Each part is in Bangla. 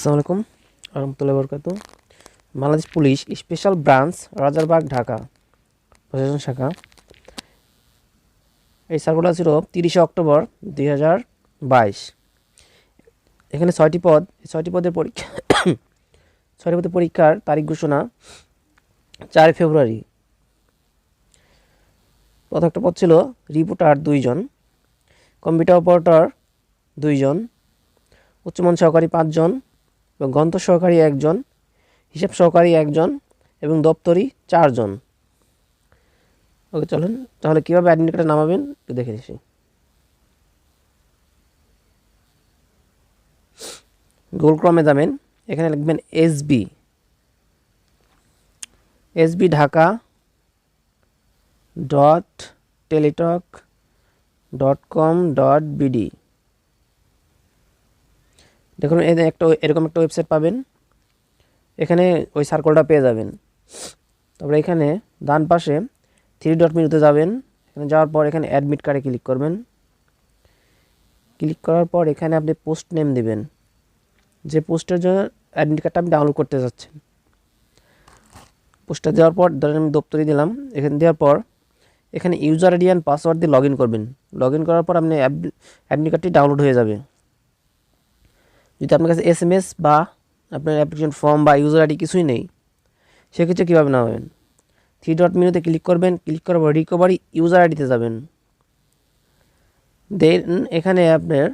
আসসালামু আলাইকুম। রহমতুল্লাহ বরকাত। Bangladesh police special branch Rajarbagh Dhaka প্রশাসন শাখা। এই সার্কুলার ছিল তিরিশে অক্টোবর দুই হাজার বাইশ। এখানে ছয়টি পদ ছয়টি পদের পরীক্ষা ছয়টি পদের পরীক্ষার তারিখ ঘোষণা চার ফেব্রুয়ারি। প্রথম একটা পদ ছিল রিপোর্টার দুইজন কম্পিউটার অপারেটর দুইজন উচ্চমান সহকারী পাঁচজন এবং গ্রন্থ সহকারী একজন, হিসাব সহকারী একজন এবং দপ্তরি চারজন। ওকে, চলেন। তাহলে কীভাবে অ্যাডমিট কার্ডে নামাবেন একটু দেখে নিছি গুগল ক্রমে যাবেন। এখানে লিখবেন SB SB Dhaka dot Teletalk dot com dot BD দেখুন একটা এরকম একটা ওয়েবসাইট পাবেন। এখানে ওই সার্কলটা পেয়ে যাবেন। তারপরে এখানে ডান পাশে থ্রি ডট মেনুতে যাবেন। এখানে যাওয়ার পর এখানে অ্যাডমিট কার্ডে ক্লিক করবেন। ক্লিক করার পর এখানে আপনি পোস্ট নেম দিবেন। যে পোস্টের জন্য অ্যাডমিট কার্ডটা আপনি ডাউনলোড করতে যাচ্ছেন। পোস্টটা দেওয়ার পর ধরেন আমি দপ্তরি দিলাম। এখানে দেওয়ার পর এখানে ইউজার আইডি অ্যান্ড পাসওয়ার্ড দিয়ে লগ করবেন। লগ করার পর আপনি অ্যাডমিট কার্ডটি ডাউনলোড হয়ে যাবে। যদি আপনার কাছে এস এম এস বা আপনার অ্যাপ্লিকেশন ফর্ম বা ইউজার আইডি কিছুই নেই, সেক্ষেত্রে কীভাবে নামাবেন থ্রি ডট মেনুতে ক্লিক করবেন ক্লিক করার পর রিকভারি ইউজার আইডিতে যাবেন। দেন এখানে আপনার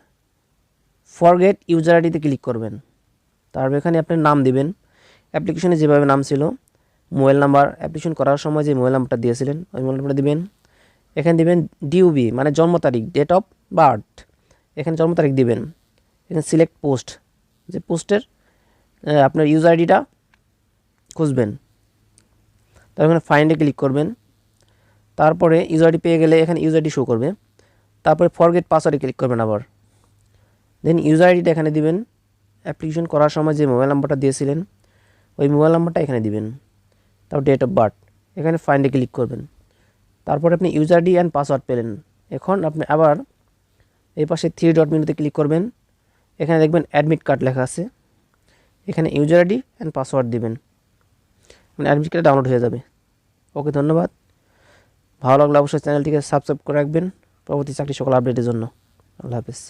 ফরগেট ইউজার আইডিতে ক্লিক করবেন। তারপর এখানে আপনার নাম দিবেন। অ্যাপ্লিকেশনে যেভাবে নাম ছিল মোবাইল নাম্বার অ্যাপ্লিকেশন করার সময় যে মোবাইল নাম্বারটা দিয়েছিলেন, ওই মোবাইল নাম্বারটা দিবেন। এখানে দিবেন ডিউবি মানে জন্ম তারিখ ডেট অফ বার্থ এখানে জন্ম তারিখ দিবেন। সিলেক্ট পোস্ট যে পোস্টের আপনার ইউজার আইডিটা খুঁজবেন। তারপর এখানে ফাইন্ডে ক্লিক করবেন। তারপরে ইউজার আইডি পেয়ে গেলে এখানে ইউজার আইডি শো করবে। তারপরে ফরগেট পাসওয়ার্ডে ক্লিক করবেন আবার। দেন ইউজার আইডিটা এখানে দিবেন। অ্যাপ্লিকেশন করার সময় যে মোবাইল নাম্বারটা দিয়েছিলেন, ওই মোবাইল নাম্বারটা এখানে দিবেন। তারপর ডেট অফ বার্থ এখানে ফাইন্ডে ক্লিক করবেন। তারপরে আপনি ইউজার আইডি অ্যান্ড পাসওয়ার্ড পেলেন। এখন আপনি আবার এই পাশে থ্রি ডট মেনুতে ক্লিক করবেন। এখানে দেখবেন অ্যাডমিট কার্ড লেখা আছে। এখানে ইউজার আইডি অ্যান্ড পাসওয়ার্ড দেবেন। মানে অ্যাডমিট কার্ড ডাউনলোড হয়ে যাবে। ওকে, ধন্যবাদ। ভালো লাগলে অবশ্যই চ্যানেলটিকে সাবস্ক্রাইব করে রাখবেন। পরবর্তী চাকরি সকল আপডেটের জন্য। আল্লাহ হাফিজ।